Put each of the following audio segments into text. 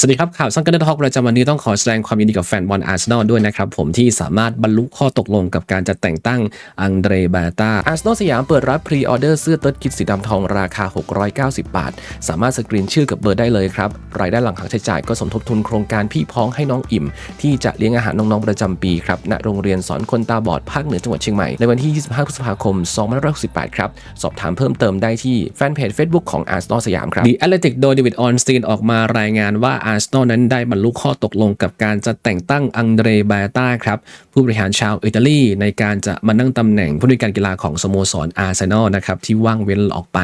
สวัสดีครับข่าวซังเกอร์ทอกประจำวันนี้ต้องขอแสดงความยินดีกับแฟนบอลอาร์เซนอลด้วยนะครับผมที่สามารถบรรลุข้อตกลงกับการจะแต่งตั้งอังเดรบาตาอาร์เซนอลสยามเปิดรับพรีออเดอร์เสื้อเติร์ดกิจสีดำทองราคา 690 บาท สามารถสกรีนชื่อกับเบอร์ได้เลยครับ รายได้หลังหักใช้จ่ายก็สมทบทุนโครงการพี่พ้องให้น้องอิ่ม ที่จะเลี้ยงอาหารน้องๆประจำปีครับณโรงเรียนสอนคนตาบอดภาคเหนือจังหวัดเชียงใหม่ในวันที่ 25 พฤษภาคม 2568 ครับสอบถามเพิ่มเติมได้ที่แฟนเพจ Facebook ของอาร์เซนอลสยามครับ The Athletic โดยเดวิดออนสตีนออกมารายงานว่าอาร์เซนอลนั้นได้บรรลุข้อตกลงกับการจะแต่งตั้งอังเดรบาต้าครับ ผู้บริหารชาวอิตาลีในการจะมานั่งตำแหน่งผู้ในวยการกีฬาของสโมสรอาร์เซนอลนะครับที่ว่างเว้นออกไป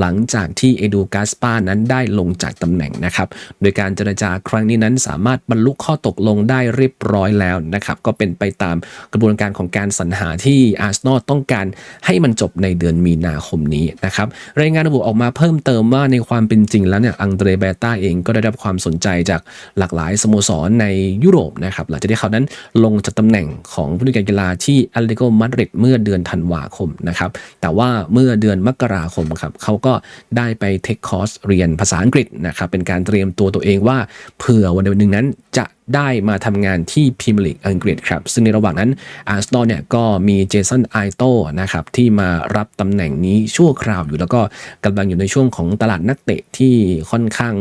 หลังจากที่เอดูกาสปานั้นได้ลงจากตำแหน่งนะครับโดยการเจรจาครั้งนี้นั้นสามารถบรรลุข้อตกลงได้เรียบร้อยแล้วนะครับก็เป็นไปตามกระบวนการของการสรรหาที่อาร์เซนอลต้องการให้มันจบในเดือนมีนาคมนี้นะครับรายงานระบุออกมาเพิ่มเติมว่าในความเป็นจริงแล้วเนี่ยอังเดรเบต้าเองก็ได้รับความสนใจจากหลากหลายสโมสรในยุโรปนะครับหลังจากที่เขานั้นลงจากตำแหน่งของผู้เล่นการกีฬาที่แอตเลติโกมาดริดเมื่อเดือนธันวาคมนะครับ แต่ว่าเมื่อเดือนมกราคมครับเขาก็ได้ไปเทคคอร์สเรียนภาษาอังกฤษนะครับ เป็นการเตรียมตัวตัวเองว่าเผื่อวันใดวันหนึ่งนั้นจะ ได้มาทำงานที่พรีเมียร์ลีกอังกฤษครับ ซึ่งในระหว่างนั้นอาร์เซนอลเนี่ยก็มีเจสันไอโตนะครับที่มารับตำแหน่งนี้ชั่วคราวอยู่แล้วก็กำลังอยู่ในช่วงของตลาดนักเตะที่ค่อนข้าง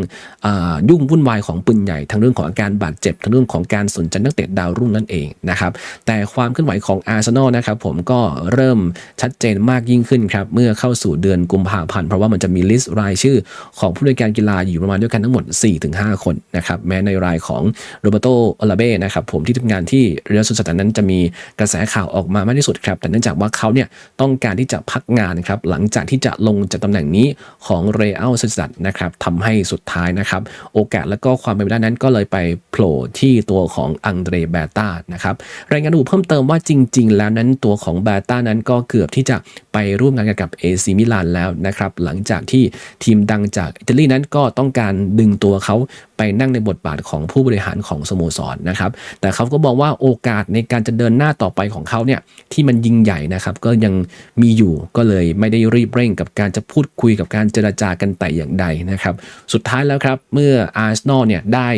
ยุ่งวุ่นวายของปืนใหญ่ทั้งเรื่องของอาการบาดเจ็บ ทั้งเรื่องของการสนใจนักเตะดาวรุ่งนั่นเองนะครับแต่ความเคลื่อนไหวของอาร์เซนอลนะครับผมก็เริ่มชัดเจนมากยิ่งขึ้นครับเมื่อเข้าสู่เดือนกุมภาพันธ์เพราะว่ามันจะมีลิสต์รายชื่อของผู้บริการกีฬาอยู่ประมาณด้วยกันทั้งหมด 4-5 คนนะครับแม้ในรายของโรเบโตอลาเบ้นะครับผมที่ทำงานที่เรียลสุดสัปดาห์นั้นจะมีกระแสข่าวออกมามากที่สุดครับ แต่เนื่องจากว่าเขาเนี่ยต้องการที่จะพักงานครับหลังจากที่จะลงจากตำแหน่งนี้ของเรอัลสุดสัดนะครับทำให้สุดท้ายนะครับโอกาสและก็ความเป็นไปได้นั้นก็เลยไปโผล่ที่ตัวของอังเดรเบต้านะครับรายงานดูเพิ่มเติมว่าจริง ๆ แล้วนั้นตัวของเบต้านั้นก็เกือบที่จะไปร่วมงานกับเอซีมิลานแล้วนะครับหลังจากที่ทีมดังจากอิตาลีนั้นก็ต้องการดึงตัวเขา ไปนั่งในบทบาทของผู้บริหารของสโมสรนนะครับ แต่เขาก็บอกว่าโอกาสในการจะเดินหน้าต่อไปของเขาเนี่ยที่มันยิ่งใหญ่นะครับ ก็ยังมีอยู่ก็เลยไม่ได้รีบเร่งกับการจะพูดคุยกับการเจรจากันแต่อย่างใดนะครับ สุดท้ายแล้วครับเมื่ออาร์เซนอลเนี่ยได้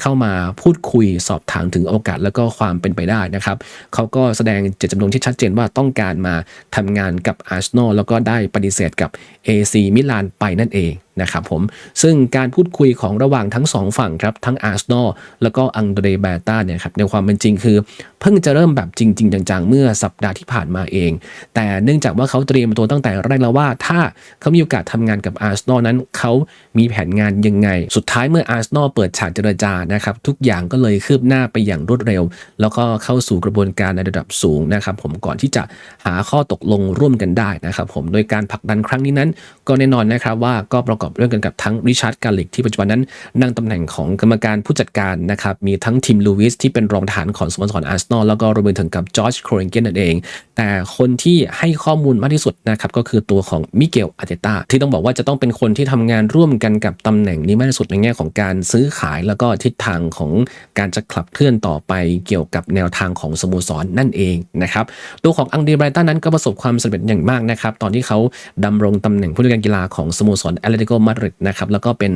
เข้ามาพูดคุยสอบถามถึงโอกาสแล้วก็ความเป็นไปได้นะครับเขาก็แสดงเจตจำนงที่ชัดเจนว่าต้องการมาทำงานกับอาร์เซนอลแล้วก็ได้ปฏิเสธกับ AC มิลานไปนั่นเอง นะครับผมซึ่งการพูดคุยของระหว่างทั้ง 2 ฝั่งครับ ทั้งอาร์ซนอลแล้วก็อังเดรเบต้าเนี่ยครับในความเป็นจริงคือ เพิ่งจะเริ่มแบบจริงๆจังๆ เมื่อสัปดาห์ที่ผ่านมาเอง แต่เนื่องจากว่าเขาเตรียมตัวตั้งแต่แรกแล้วว่า ถ้าเขามีโอกาสทำงานกับอาร์ซนอลนั้นเขามีแผนงานยังไง สุดท้ายเมื่ออาร์ซนอลเปิดฉากเจรจานะครับทุกอย่างก็เลยคืบหน้าไปอย่างรวดเร็ว แล้วก็เข้าสู่กระบวนการในระดับสูงนะครับผมก่อนที่จะหาข้อตกลงร่วมกันได้นะครับผมโดยการผลักดันครั้งนี้นั้น ก็แน่นอนนะครับว่าก็ประกอบเรื่องกันกับทั้งริชาร์ดกาลิกที่ปัจจุบันนั้นนั่งตำแหน่งของกรรมการผู้จัดการนะครับมีทั้งทีมลูวิสที่เป็นรองฐานของสโมสรอาร์เซนอลแล้วก็รวมไปถึงกับจอร์จโครเอนเกนนั่นเอง แต่คนที่ให้ข้อมูลมากที่สุดนะครับก็คือตัวของมิเกลอาร์เตตาที่ต้องบอกว่าจะต้องเป็นคนที่ทำงานร่วมกันกับตำแหน่งนี้มากที่สุดในแง่ของการซื้อขายแล้วก็ทิศทางของการจะขับเคลื่อนต่อไปเกี่ยวกับแนวทางของสโมสรนั่นเองนะครับตัวของอังเดรไบรตันนั้นก็ประสบความสำเร็จอย่างมากนะครับตอนที่เขาดำรงตำแหน่งผู้จัดการกีฬาของสโมสรแอตเลติโกมาดริดนะครับแล้วก็เป็น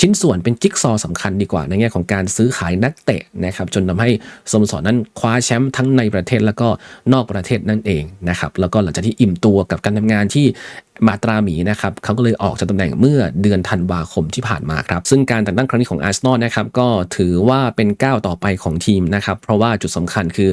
ชิ้นส่วนเป็นจิ๊กซอสำคัญดีกว่าในแง่ของการซื้อขายนักเตะนะครับจนทาให้สโมสรนั้นคว้าแชมป์ทั้งในประเทศแล้วก็นอกประเทศนั่นเองนะครับแล้วก็หลังจากที่อิ่มตัวกับการทำงานที่มาตราหมีนะครับเขาก็เลยออกจากตำแหน่งเมื่อเดือนธันวาคมที่ผ่านมาครับ ซึ่งการแต่งตั้งครั้งนี้ของอาร์เซนอลนะครับก็ถือว่าเป็นก้าวต่อไปของทีมนะครับ เพราะว่าจุดสำคัญคือ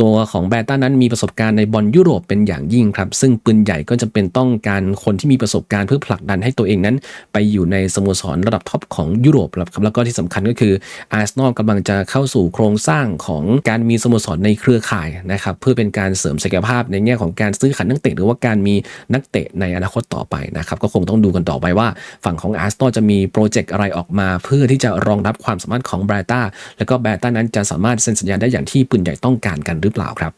ตัวของแบต้านั้นมีประสบการณ์ในบอลยุโรปเป็นอย่างยิ่งครับ ซึ่งปืนใหญ่ก็จะเป็นต้องการคนที่มีประสบการณ์เพื่อผลักดันให้ตัวเองนั้น ไปอยู่ในสโมสรระดับท็อปของยุโรปครับแล้วก็ที่สำคัญก็คืออาร์เซนอลกำลังจะเข้าสู่โครงสร้างของการมีสโมสรในเครือข่ายนะครับเพื่อเป็นการเสริมศักยภาพในแง่ของการซื้อขายนักเตะหรือว่าการมีนักเตะในอนาคตต่อไปนะครับก็คงต้องดูกันต่อไปว่าฝั่งของอาร์เซนอลจะมีโปรเจกต์อะไรออกมา เพื่อที่จะรองรับความสามารถของแบรต้าแล้วก็แบรต้านั้นจะสามารถเซ็นสัญญาได้อย่างที่ปืนใหญ่ต้องการกันหรือเปล่าครับ